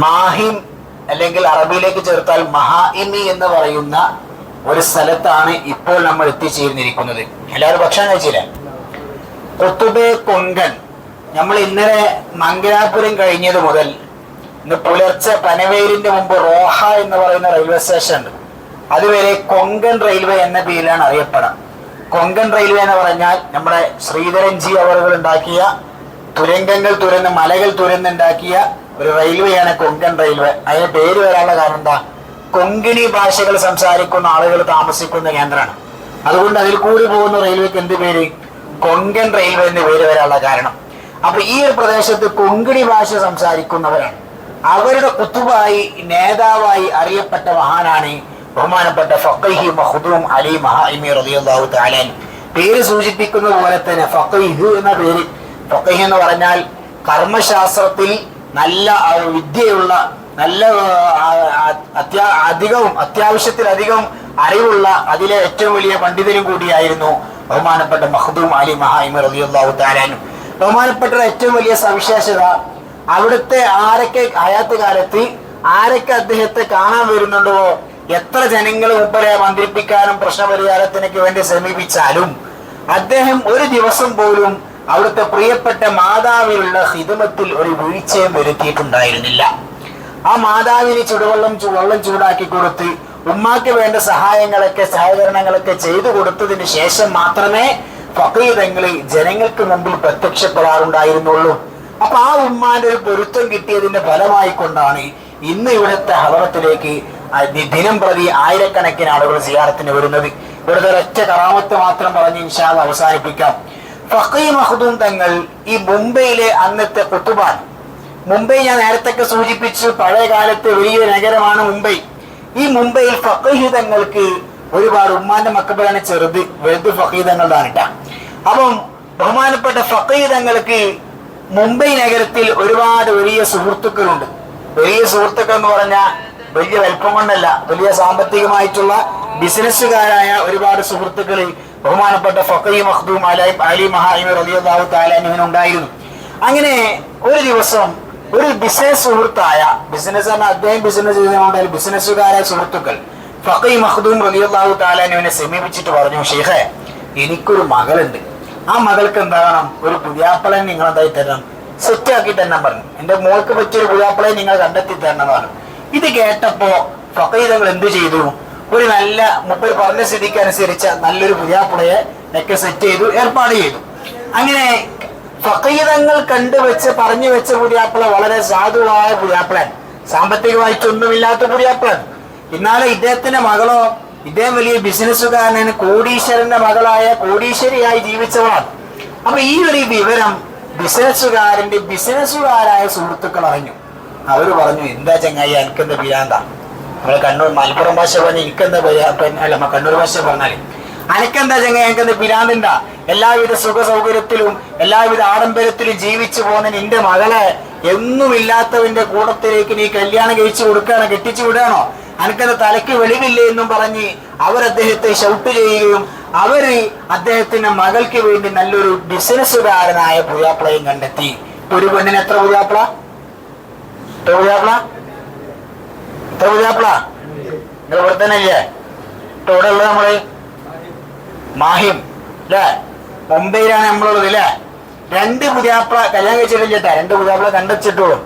മാഹിം അല്ലെങ്കിൽ അറബിയിലേക്ക് ചേർത്താൽ മഹാഇമി എന്ന് പറയുന്ന ഒരു സ്ഥലത്താണ് ഇപ്പോൾ നമ്മൾ എത്തിച്ചേർന്നിരിക്കുന്നത്. എല്ലാവരും ഭക്ഷണം കഴിച്ചില്ല? കൊത്തുബെ കൊങ്കൺ. നമ്മൾ ഇന്നലെ മംഗലാപുരം കഴിഞ്ഞത് മുതൽ ഇന്ന് പുലർച്ചെ പനവേലിന്റെ മുമ്പ് റോഹ എന്ന് പറയുന്ന റെയിൽവേ സ്റ്റേഷൻ ഉണ്ട് അതുവരെ കൊങ്കൺ റെയിൽവേ എന്ന പേരിലാണ് അറിയപ്പെടാം കൊങ്കൺ റെയിൽവേ എന്ന് പറഞ്ഞാൽ നമ്മുടെ ശ്രീധരൻജി അവറുകൾ ഉണ്ടാക്കിയ തുരങ്കങ്ങൾ തുരന്ന് മലകൾ തുരന്നുണ്ടാക്കിയ ഒരു റെയിൽവേയാണ് കൊങ്കൺ റെയിൽവേ. അതിന് പേര് വരാനുള്ള കാരണം എന്താ? കൊങ്കിണി ഭാഷകൾ സംസാരിക്കുന്ന ആളുകൾ താമസിക്കുന്ന കേന്ദ്രമാണ്. അതുകൊണ്ട് അതിൽ കൂടി പോകുന്ന റെയിൽവേക്ക് എന്ത് പേര്? കൊങ്കൺ റെയിൽവേ എന്ന് പേര് വരാനുള്ള കാരണം. അപ്പൊ ഈ ഒരു പ്രദേശത്ത് കൊങ്കിണി ഭാഷ സംസാരിക്കുന്നവരാണ്. അവരുടെ കുത്തുവായി നേതാവായി അറിയപ്പെട്ട മഹാനാണ് ബഹുമാനപ്പെട്ട ഫക്കൈഹി മഹദൂം അലി മഹാഇമി റളിയല്ലാഹു തആല പേര് സൂചിപ്പിക്കുന്ന പോലെ തന്നെ ഫക്കൈഹു എന്ന പേര്. ഫഖീഹ് എന്ന് പറഞ്ഞാൽ കർമ്മശാസ്ത്രത്തിൽ നല്ല വിദ്യയുള്ള നല്ല അധികവും അത്യാവശ്യത്തിലധികം അറിവുള്ള അതിലെ ഏറ്റവും വലിയ പണ്ഡിതനും കൂടിയായിരുന്നു ബഹുമാനപ്പെട്ട മഹദൂം അലി മഹായിമ റബിയുള്ളാഹു അൻഹു. ബഹുമാനപ്പെട്ട ഏറ്റവും വലിയ സവിശേഷത അവിടുത്തെ ആരൊക്കെ അയാത്ത കാലത്ത് ആരൊക്കെ അദ്ദേഹത്തെ കാണാൻ വരുന്നുണ്ടോ എത്ര ജനങ്ങൾ മുമ്പരെ മന്ത്രിപ്പിക്കാനും പ്രശ്നപരിഹാരത്തിനൊക്കെ വേണ്ടി ശ്രമിപ്പിച്ചാലും അദ്ദേഹം ഒരു ദിവസം പോലും അവിടുത്തെ പ്രിയപ്പെട്ട മാതാവിലുള്ള ഹിതമത്തിൽ ഒരു വീഴ്ചയും വരുത്തിയിട്ടുണ്ടായിരുന്നില്ല. ആ മാതാവിന് ചുടുവെള്ളം വെള്ളം ചൂടാക്കി കൊടുത്ത് ഉമ്മാക്ക് വേണ്ട സഹായങ്ങളൊക്കെ സഹകരണങ്ങളൊക്കെ ചെയ്തു കൊടുത്തതിന് ശേഷം മാത്രമേ ഫക്കീതങ്ങൾ ജനങ്ങൾക്ക് മുമ്പിൽ പ്രത്യക്ഷപ്പെടാറുണ്ടായിരുന്നുള്ളൂ. അപ്പൊ ആ ഉമ്മാന്റെ ഒരു പൊരുത്തം കിട്ടിയതിന്റെ ഫലമായി കൊണ്ടാണ് ഇന്ന് ഇവിടുത്തെ ഹവറത്തിലേക്ക് ദിനം പ്രതി ആയിരക്കണക്കിന് ആളുകൾ സിയാറത്തിന് വരുന്നത്. ഇവിടുത്തെ ഒരൊറ്റ കറാമത്ത് മാത്രം പറഞ്ഞ് ഇൻഷാദ് അവസാനിപ്പിക്കാം. ഫക്കീ മഹദൂം തങ്ങൾ ഈ മുംബൈയിലെ അന്നത്തെ കുത്തുബാൻ മുംബൈ ഞാൻ നേരത്തെ സൂചിപ്പിച്ചു പഴയ കാലത്തെ വലിയ നഗരമാണ് മുംബൈ. ഈ മുംബൈയിൽ ഫക്കീതങ്ങൾക്ക് ഒരുപാട് ഉമ്മാന്റെ മക്കബലാണ് ചെറുത് വലുത് ഫക്കീതങ്ങളുടെയാണ് കേട്ടാ അപ്പം ബഹുമാനപ്പെട്ട ഫക്കീതങ്ങൾക്ക് മുംബൈ നഗരത്തിൽ ഒരുപാട് വലിയ സുഹൃത്തുക്കളുണ്ട്. വലിയ സുഹൃത്തുക്കൾ എന്ന് പറഞ്ഞാൽ വലിയ വലിപ്പം കൊണ്ടല്ല വലിയ സാമ്പത്തികമായിട്ടുള്ള ബിസിനസ്സുകാരായ ഒരുപാട് സുഹൃത്തുക്കൾ ബഹുമാനപ്പെട്ട ഫക്കീ മഖ്ദൂം അലൈബ് അലി തആല അൻഹുവിന് ഉണ്ടായിരുന്നു അങ്ങനെ ഒരു ദിവസം ഒരു ബിസിനസ് സുഹൃത്തായ ബിസിനസ് എന്ന അദ്ദേഹം ബിസിനസ് ചെയ്തുകൊണ്ട് ബിസിനസ്സുകാരായ സുഹൃത്തുക്കൾ ഫഖീ മഖ്ദൂം റളിയല്ലാഹു താലാനുവിനെ സമീപിച്ചിട്ട് പറഞ്ഞു ഷെയ്ഖേ എനിക്കൊരു മകളുണ്ട്. ആ മകൾക്ക് എന്താകണം ഒരു പുതിയാപ്പളൻ നിങ്ങൾ എന്തായി തരണം സെറ്റാക്കി തന്നെ പറഞ്ഞു. എന്റെ മോൾക്ക് പറ്റിയൊരു പുതിയാപ്പളയെ നിങ്ങൾ കണ്ടെത്തി തരണം പറഞ്ഞു. ഇത് കേട്ടപ്പോ ഫക്കീതങ്ങൾ എന്ത് ചെയ്തു? ഒരു നല്ല മുപ്പർ പറഞ്ഞ സ്ഥിതിക്ക് അനുസരിച്ച നല്ലൊരു പുതിയാപ്പുളയെ ഒക്കെ സെറ്റ് ചെയ്തു ഏർപ്പാട് ചെയ്തു. അങ്ങനെ ഫക്കീതങ്ങൾ കണ്ടുവെച്ച് പറഞ്ഞു വെച്ച പുതിയാപ്പിള വളരെ സാധുവായ പുതിയാപ്പിളൻ. സാമ്പത്തികമായിട്ടൊന്നുമില്ലാത്ത പുതിയാപ്പിളൻ. എന്നാലും ഇദ്ദേഹത്തിന്റെ മകളോ ഇദ്ദേഹം വലിയ ബിസിനസ്സുകാരനാണ് കോടീശ്വരന്റെ മകളായ കോടീശ്വരിയായി ജീവിച്ചവളാണ്. അപ്പൊ ഈ ഒരു വിവരം ബിസിനസ്സുകാരന്റെ ബിസിനസ്സുകാരായ സുഹൃത്തുക്കൾ അറിഞ്ഞു. അവർ പറഞ്ഞു എന്താ ചങ്ങായി എനിക്കെന്താ പിരാന്ത നമ്മൾ കണ്ണൂർ മലപ്പുറം ഭാഷ പറഞ്ഞ എനിക്കെന്താ അല്ല കണ്ണൂർ ഭാഷ പറഞ്ഞാൽ അനക്കെന്താ ചെങ്ങ? എനിക്കെന്താ പിരാന്തുണ്ട? എല്ലാവിധ സുഖ സൗകര്യത്തിലും എല്ലാവിധ ആഡംബരത്തിലും ജീവിച്ചു പോകുന്ന നിന്റെ മകളെ എന്നുമില്ലാത്തവന്റെ കൂടത്തിലേക്ക് നീ കല്യാണം കഴിച്ചു കൊടുക്കുകയാണോ? കെട്ടിച്ചു വിടുകയാണോ? അനക്കെന്താ തലയ്ക്ക് വെളിവില്ലേ എന്നും പറഞ്ഞ് അവർ അദ്ദേഹത്തെ ഷൗട്ട് ചെയ്യുകയും അവർ അദ്ദേഹത്തിന്റെ മകൾക്ക് വേണ്ടി നല്ലൊരു ബിസിനസ്സുകാരനായ പുതിയാപ്പിളയും കണ്ടെത്തി. ഒരു പെണ്ണിന് എത്ര പുതിയാപ്പിള എത്ര പുതിയാപ്പിള എത്ര പുതിയാപ്പിളാ നിങ്ങൾ ഇവിടെ തന്നെ ഇല്ലേ ഇപ്പൊ ഇവിടെ ഉള്ളത് നമ്മൾ മാഹിം അല്ലേ മുംബൈയിലാണ് നമ്മളുള്ളത് ഇല്ലേ രണ്ട് പുതിയാപ്പിള കല്യാണം കഴിച്ചിട്ടില്ല ചേട്ടാ രണ്ട് പുതിയാപ്പിള കണ്ടെച്ചിട്ടുള്ളൂ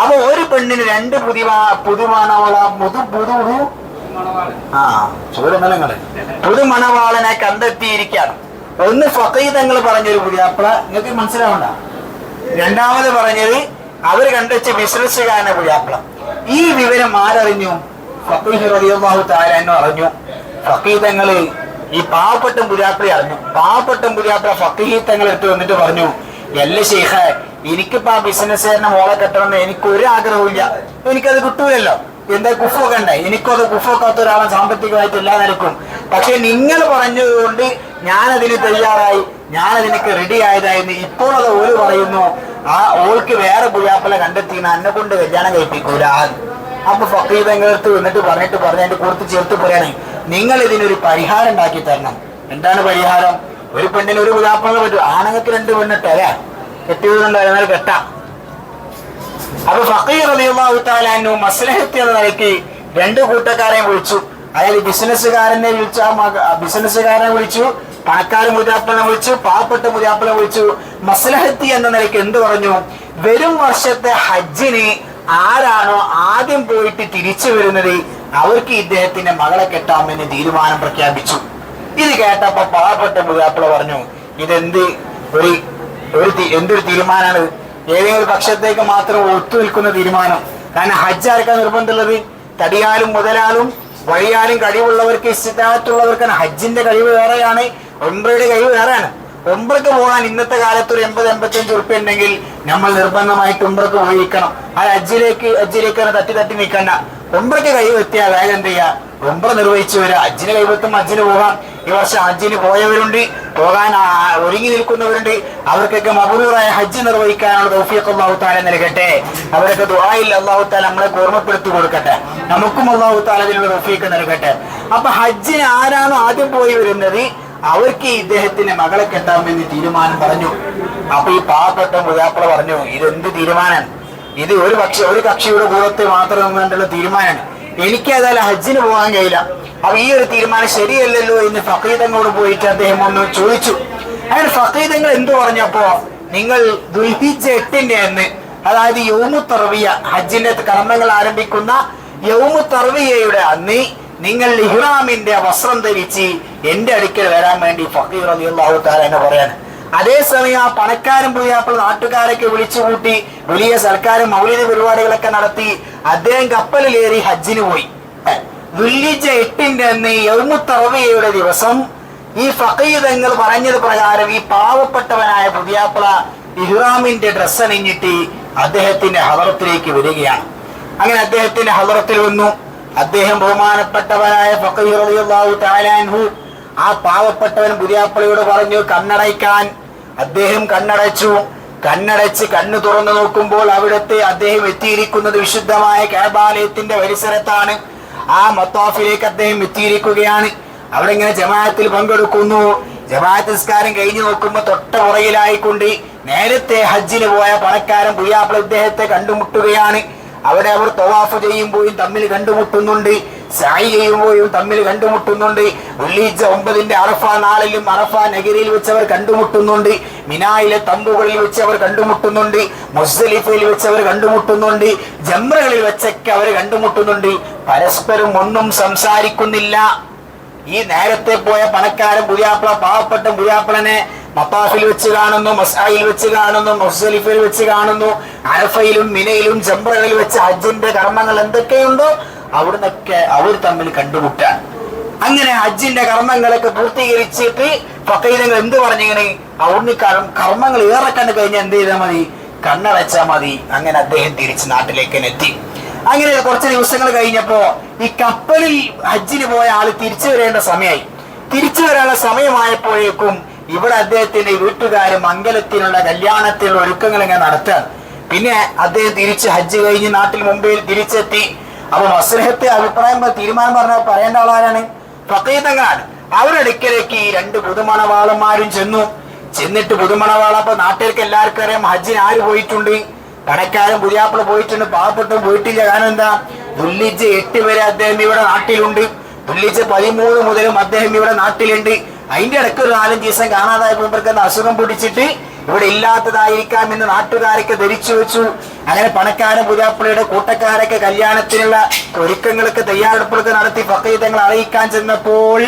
അപ്പൊ ഒരു പെണ്ണിന് രണ്ട് പുതിയ പുതുമണവള മുതു പുതു ആ നിങ്ങൾ. പുതുമണവാളനെ കണ്ടെത്തിയിരിക്കുകയാണ്. ഒന്ന് ഫക്കീതങ്ങൾ പറഞ്ഞൊരു പുതിയാപ്പിള. നിങ്ങൾക്ക് മനസ്സിലാവണ്ട? രണ്ടാമത് പറഞ്ഞത് അവർ കണ്ടുവച്ച ബിസിനസ്സുകാരനെ പുതിയാപ്പിള. ഈ വിവരം ആരറിഞ്ഞു? ഫക്കീഹ് റളിയല്ലാഹു അറിഞ്ഞു. ഫക്കീതങ്ങൾ ഈ പാവപ്പെട്ട പുതിയാപ്പിളി അറിഞ്ഞു. പാവപ്പെട്ട പുരാത്ര ഫക്കീഹ് തങ്ങൾ എടുത്ത് വന്നിട്ട് പറഞ്ഞു എല്ല ശേഖ എനിക്കിപ്പോ ആ ബിസിനസ്സുകാരനെ മോളെ കെട്ടണമെന്ന് എനിക്ക് ഒരു ആഗ്രഹമില്ല എനിക്കത് കിട്ടൂലല്ലോ. എന്താ കുഫൊക്കെ ഉണ്ട്? എനിക്കത് കുഫൊക്കാത്ത ഒരാളെ സാമ്പത്തികമായിട്ട് എല്ലാ നിലക്കും പക്ഷെ നിങ്ങൾ പറഞ്ഞതുകൊണ്ട് ഞാനതിന് തയ്യാറായി. ഞാനതിനൊക്കെ റെഡി ആയതായിരുന്നു. ഇപ്പോൾ അത് ഓൽ പറയുന്നു ആ ഓൾക്ക് വേറെ പുഴാപ്പല കണ്ടെത്തിയെന്ന് എന്നെ കൊണ്ട് കല്യാണം കഴിപ്പിക്കൂല. അപ്പൊ ഫക്കീതങ്ങളടുത്ത് വന്നിട്ട് പറഞ്ഞിട്ട് പറഞ്ഞ എന്റെ കൂടുതൽ ചേർത്ത് പറയണേ നിങ്ങൾ ഇതിനൊരു പരിഹാരം ഉണ്ടാക്കി തരണം. എന്താണ് പരിഹാരം? ഒരു പെണ്ണിന് ഒരു പുയ്യാപ്പള പറ്റും. ആണുങ്ങൾക്ക് രണ്ട് പെണ്ണിട്ട് അല്ലേ? കെട്ടിയതുണ്ടായിരുന്നാൽ കെട്ടാം. അപ്പൊ ഫക്കീർ അലിയുള്ള താലാനു മസ്ലഹത്ത് എന്ന നിലയ്ക്ക് രണ്ട് കൂട്ടക്കാരെയും വിളിച്ചു. അയാൾ ബിസിനസ്സുകാരനെ വിളിച്ചു ആ ബിസിനസ്സുകാരനെ വിളിച്ചു. പണക്കാരൻ മുരാപ്പനെ വിളിച്ചു പാവപ്പെട്ട മുരാപ്പനെ വിളിച്ചു. മസ്ലഹത്തി എന്ന നിലയ്ക്ക് എന്ത് പറഞ്ഞു? വരും വർഷത്തെ ഹജ്ജിന് ആരാണോ ആദ്യം പോയിട്ട് തിരിച്ചു വരുന്നത്? അവർക്ക് ഇദ്ദേഹത്തിന്റെ മകളെ കെട്ടാമെന്ന് തീരുമാനം പ്രഖ്യാപിച്ചു. ഇത് കേട്ടപ്പോ പാവപ്പെട്ട മുരാപ്പള പറഞ്ഞു ഇതെന്ത്? ഒരു ഒരു എന്തൊരു തീരുമാനമാണ് ഏതെങ്കിലും പക്ഷത്തേക്ക് മാത്രം ഒത്തു നിൽക്കുന്ന തീരുമാനം. കാരണം ഹജ്ജ് ആർക്കാ നിർബന്ധമുള്ളത്? തടിയാലും മുതലാലും വഴിയാലും കഴിവുള്ളവർക്ക് ഇഷ്ടത്തുള്ളവർക്കാണ് ഹജ്ജിന്റെ കഴിവ് വേറെയാണ്. ഒമ്പ്രയുടെ കഴിവ് വേറെയാണ്. ഒമ്പ്രക്ക് പോകാൻ ഇന്നത്തെ കാലത്ത് ഒരു എൺപത് എൺപത്തിയഞ്ച് ഉറുപ്പ്യ ഉണ്ടെങ്കിൽ നമ്മൾ നിർബന്ധമായിട്ട് ഉമ്പ്രക്ക് പോയിരിക്കണം ആ അജ്ജിലേക്ക് തന്നെ തട്ടി തട്ടി നിൽക്കണ്ട. ഒമ്പ്രക്ക് കഴിവ് എത്തിയാൽ വേഗം എന്ത് ചെയ്യുക ഉംറ നിർവഹിച്ചു വരിക. അജ്ജിന് കൈവത്തും അജ്ജിന് പോകാം. ഈ വർഷം ഹജ്ജിന് പോയവരുണ്ട്. പോകാൻ ഒരുങ്ങി നിൽക്കുന്നവരുണ്ട്. അവർക്കൊക്കെ മബൂറായ ഹജ്ജ് നിർവഹിക്കാനുള്ള തൗഫീഖ് അള്ളാഹു നൽകട്ടെ. അവരൊക്കെ ദുആയിൽ അള്ളാഹു താല നമ്മളെ ഓർമ്മപ്പെടുത്തി കൊടുക്കട്ടെ. നമുക്കും അള്ളാഹു തൗഫീഖ് നൽകട്ടെ. അപ്പൊ ഹജ്ജിന് ആരാണോ ആദ്യം പോയി വരുന്നത്? അവർക്ക് ഇദ്ദേഹത്തിന് മകളെ കെട്ടാമെന്ന് തീരുമാനം പറഞ്ഞു. അപ്പൊ ഈ പാവപ്പെട്ട മുതാക്കളെ പറഞ്ഞു ഇതെന്ത് തീരുമാനം? ഇത് ഒരു പക്ഷി ഒരു കക്ഷിയുടെ കൂടത്ത് മാത്രം വേണ്ടുള്ള തീരുമാനമാണ് എനിക്ക് ഏതായാലും ഹജ്ജിന് പോകാൻ കഴിയില്ല. അപ്പൊ ഈ ഒരു തീരുമാനം ശരിയല്ലല്ലോ എന്ന് ഫക്കീതങ്ങളോട് പോയിട്ട് അദ്ദേഹം ഒന്ന് ചോദിച്ചു. അങ്ങനെ ഫക്കീതങ്ങൾ എന്തു പറഞ്ഞപ്പോ നിങ്ങൾ ദുൽഹിജ് എട്ടിന്റെ അന്ന് അതായത് യൗമു തർവിയ ഹജ്ജിന്റെ കർമ്മങ്ങൾ ആരംഭിക്കുന്ന യൗമു തർവിയയുടെ അന്ന് നിങ്ങൾ ഇഹ്റാമിന്റെ വസ്ത്രം ധരിച്ച് എന്റെ അടുക്കൽ വരാൻ വേണ്ടി ഫക്കീർ അലിയാഹു താല എന്നെ പറയാണ്. അതേസമയം ആ പണക്കാരൻ പുതിയാപ്പോൾ നാട്ടുകാരൊക്കെ വിളിച്ചു കൂട്ടി വലിയ സൽക്കാരം മൗലിക പരിപാടികളൊക്കെ നടത്തി അദ്ദേഹം കപ്പലിലേറി ഹജ്ജിന് പോയി. ദുല്ലിജ എട്ടിന്റെ അന്ന് യൗമുത്തറവിയയുടെ ദിവസം ഈ ഫക്കീതങ്ങൾ പറഞ്ഞത് പ്രകാരം ഈ പാവപ്പെട്ടവനായ പുതിയാപ്പിള ഇഹ്റാമിന്റെ ഡ്രസ്സ് അണിഞ്ഞിട്ട് അദ്ദേഹത്തിന്റെ ഹദറത്തിലേക്ക് വരികയാണ്. അങ്ങനെ അദ്ദേഹത്തിന്റെ ഹദറത്തിൽ വന്നു. അദ്ദേഹം ബഹുമാനപ്പെട്ടവനായ ഫക്കീറിയാഹു ആ പാവപ്പെട്ടവൻ പുതിയാപ്പള്ളിയോട് പറഞ്ഞു കണ്ണടയ്ക്കാൻ. അദ്ദേഹം കണ്ണടച്ചു. കണ്ണടച്ച് കണ്ണു തുറന്നു നോക്കുമ്പോൾ അവിടുത്തെ അദ്ദേഹം എത്തിയിരിക്കുന്നത് വിശുദ്ധമായ കേബാലയത്തിന്റെ പരിസരത്താണ്. ആ മത്താഫിലേക്ക് അദ്ദേഹം എത്തിയിരിക്കുകയാണ്. അവിടെ ഇങ്ങനെ ജമാഅത്തിൽ പങ്കെടുക്കുന്നു. ജമാഅത്ത് നിസ്കാരം കഴിഞ്ഞു നോക്കുമ്പോൾ തൊട്ട പുറകിലായിക്കൊണ്ട് നേരത്തെ ഹജ്ജിന് പോയ പണക്കാരൻ പുയ്യാപ്പിള ഇദ്ദേഹത്തെ കണ്ടുമുട്ടുകയാണ്. അവിടെ അവർ തവാഫ് ചെയ്യുമ്പോഴും തമ്മിൽ കണ്ടുമുട്ടുന്നുണ്ട്. സായി ചെയ്യുമ്പോഴും തമ്മിൽ കണ്ടുമുട്ടുന്നുണ്ട്. ഉള്ളീച്ച ഒമ്പതിന്റെ അറഫ നാളിലും അറഫ നഗരിയിൽ വെച്ച് അവർ കണ്ടുമുട്ടുന്നുണ്ട്. മിനായിലെ തമ്പുകളിൽ വെച്ച് അവർ കണ്ടുമുട്ടുന്നുണ്ട്. മുസ്ലിഫയിൽ വെച്ച് അവർ കണ്ടുമുട്ടുന്നുണ്ട്. ജംറകളിൽ വെച്ചൊക്കെ അവർ കണ്ടുമുട്ടുന്നുണ്ട്. പരസ്പരം ഒന്നും സംസാരിക്കുന്നില്ല. ഈ നേരത്തെ പോയ പണക്കാരൻ പുതിയാപ്പിള പാവപ്പെട്ട പുതിയാപ്പിളനെ മത്താഫിൽ വെച്ച് കാണുന്നു മസായിൽ വെച്ച് കാണുന്നു മുസ്ലിഫിൽ വെച്ച് കാണുന്നു അരഫയിലും മിനയിലും ജംറകളിൽ വെച്ച് ഹജ്ജിന്റെ കർമ്മങ്ങൾ എന്തൊക്കെയുണ്ടോ അവിടുന്നൊക്കെ അവർ തമ്മിൽ കണ്ടുമുട്ടാൻ. അങ്ങനെ ഹജ്ജിന്റെ കർമ്മങ്ങളൊക്കെ പൂർത്തീകരിച്ചിട്ട് പക്കയിലങ്ങൾ എന്ത് പറഞ്ഞിങ്ങനെ അവിടുന്ന് കർമ്മ- കർമ്മങ്ങൾ ഏറെ കണ്ടു കഴിഞ്ഞാൽ എന്ത് ചെയ്താൽ മതി? കണ്ണടച്ചാൽ മതി. അങ്ങനെ അദ്ദേഹം തിരിച്ച് നാട്ടിലേക്ക് എത്തി. അങ്ങനെ കുറച്ച് ദിവസങ്ങൾ കഴിഞ്ഞപ്പോ ഈ കപ്പലിൽ ഹജ്ജിന് പോയ ആൾ തിരിച്ചു വരേണ്ട സമയമായി തിരിച്ചു വരാനുള്ള സമയമായപ്പോഴേക്കും ഇവിടെ അദ്ദേഹത്തിന്റെ വീട്ടുകാർ മംഗലത്തിനുള്ള കല്യാണത്തിനുള്ള ഒരുക്കങ്ങൾ ഇങ്ങനെ നടത്തുക. പിന്നെ അദ്ദേഹം തിരിച്ച് ഹജ്ജ് കഴിഞ്ഞ് നാട്ടിൽ മുംബൈയിൽ തിരിച്ചെത്തി. അപ്പൊ മസ്ലഹത്തെ അഭിപ്രായം തീരുമാനം പറഞ്ഞ പറയേണ്ട ആളാരാണ്? ഫക്കീതങ്ങളാണ് അവരടുക്കലേക്ക് ഈ രണ്ട് പുതുമണവാളന്മാരും ചെന്നു. ചെന്നിട്ട് പുതുമണവാള അപ്പൊ നാട്ടിലേക്ക് എല്ലാവർക്കും അറിയാം ഹജ്ജിന് ആര് പോയിട്ടുണ്ട്? കടക്കാരൻ പുതിയാപ്പിള പോയിട്ടുണ്ട് പാവപ്പെട്ടും പോയിട്ടില്ല. കാരണം എന്താ? ദുല്ലിജ് എട്ട് വരെ അദ്ദേഹം ഇവിടെ നാട്ടിലുണ്ട്. ദുല്ലിജ് പതിമൂന്ന് മുതലും അദ്ദേഹം ഇവിടെ നാട്ടിലുണ്ട്. അതിന്റെ ഇടയ്ക്ക് ഒരു നാലഞ്ച് ദിവസം കാണാതായ ഇവർക്ക് അസുഖം പിടിച്ചിട്ട് ഇവിടെ ഇല്ലാത്തതായിരിക്കാം എന്ന് നാട്ടുകാരൊക്കെ ധരിച്ചു വെച്ചു. അങ്ങനെ പണക്കാരൻ പുതിയാപ്പിളയുടെ കൂട്ടക്കാരൊക്കെ കല്യാണത്തിനുള്ള ഒരുക്കങ്ങളൊക്കെ തയ്യാറെടുപ്പുകളൊക്കെ നടത്തി ഫക്കീതങ്ങൾ അറിയിക്കാൻ ചെന്നപ്പോൾ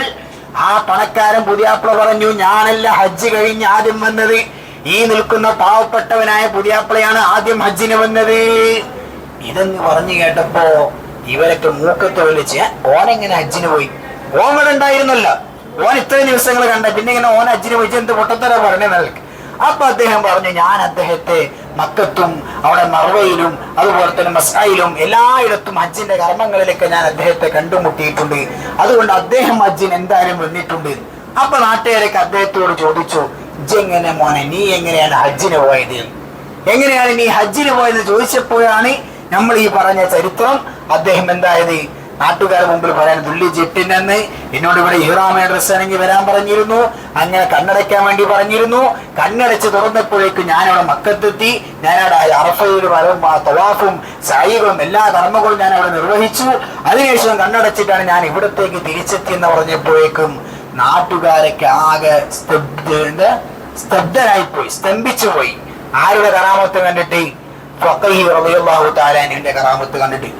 ആ പണക്കാരൻ പുതിയാപ്പിള പറഞ്ഞു ഞാനല്ല ഹജ്ജ് കഴിഞ്ഞ് ആദ്യം വന്നത്. ഈ നിൽക്കുന്ന പാവപ്പെട്ടവനായ പുതിയാപ്പിളയാണ് ആദ്യം ഹജ്ജിന് വന്നത്. ഇതെന്ന് പറഞ്ഞു കേട്ടപ്പോ ഇവരൊക്കെ മൂക്കത്ത് വിളിച്ച് ഓനെങ്ങനെ അജ്ജിന് പോയി? ഓൻ ഇവിടെ ഉണ്ടായിരുന്നല്ലോ. ഓൻ ഇത്രയും ദിവസങ്ങൾ കണ്ട പിന്നെ ഇങ്ങനെ ഓൻ അജ്ജിന് പോയി. എന്ത് പൊട്ടത്തര പറഞ്ഞേ നൽകി അപ്പൊ അദ്ദേഹം പറഞ്ഞു ഞാൻ അദ്ദേഹത്തെ മക്കത്തും അവിടെ മറവയിലും അതുപോലെ തന്നെ മസായിലും എല്ലായിടത്തും ഹജ്ജിന്റെ കർമ്മങ്ങളിലൊക്കെ ഞാൻ അദ്ദേഹത്തെ കണ്ടുമുട്ടിയിട്ടുണ്ട്. അതുകൊണ്ട് അദ്ദേഹം ഹജ്ജിന് എന്തായാലും വന്നിട്ടുണ്ട്. അപ്പൊ നാട്ടുകാരൊക്കെ അദ്ദേഹത്തോട് ചോദിച്ചു ഇജ്ജെങ്ങനെ മോനെ നീ എങ്ങനെയാണ് ഹജ്ജിന് പോയത്? എങ്ങനെയാണ് നീ ഹജ്ജിന് പോയത് ചോദിച്ചപ്പോഴാണ് നമ്മൾ ഈ പറഞ്ഞ ചരിത്രം അദ്ദേഹം എന്തായത്? നാട്ടുകാരുടെ മുമ്പിൽ പറയാൻ തുള്ളി ജെട്ടിനെന്ന് എന്നോട് ഇവിടെ ഇഹ്റാമ ഡ്രസ് ആണെങ്കിൽ വരാൻ പറഞ്ഞിരുന്നു. അങ്ങനെ കണ്ണടയ്ക്കാൻ വേണ്ടി പറഞ്ഞിരുന്നു. കണ്ണടച്ച് തുറന്നപ്പോഴേക്കും ഞാനവിടെ മക്കത്തെത്തി. ഞാനവിടെ ആ തവാഫും സായികളും എല്ലാ കർമ്മങ്ങളും ഞാൻ അവിടെ നിർവഹിച്ചു. അതിനുശേഷം കണ്ണടച്ചിട്ടാണ് ഞാൻ ഇവിടത്തേക്ക് തിരിച്ചെത്തി എന്ന് പറഞ്ഞപ്പോഴേക്കും നാട്ടുകാരൊക്കെ ആകെ സ്തബ്ധ സ്തബ്ധനായി പോയി സ്തംഭിച്ചു പോയി ആരുടെ കറാമത്ത് കണ്ടിട്ട്? റളിയല്ലാഹു തആല അൻഹുവിന്റെ കറാമത്ത് കണ്ടിട്ട്.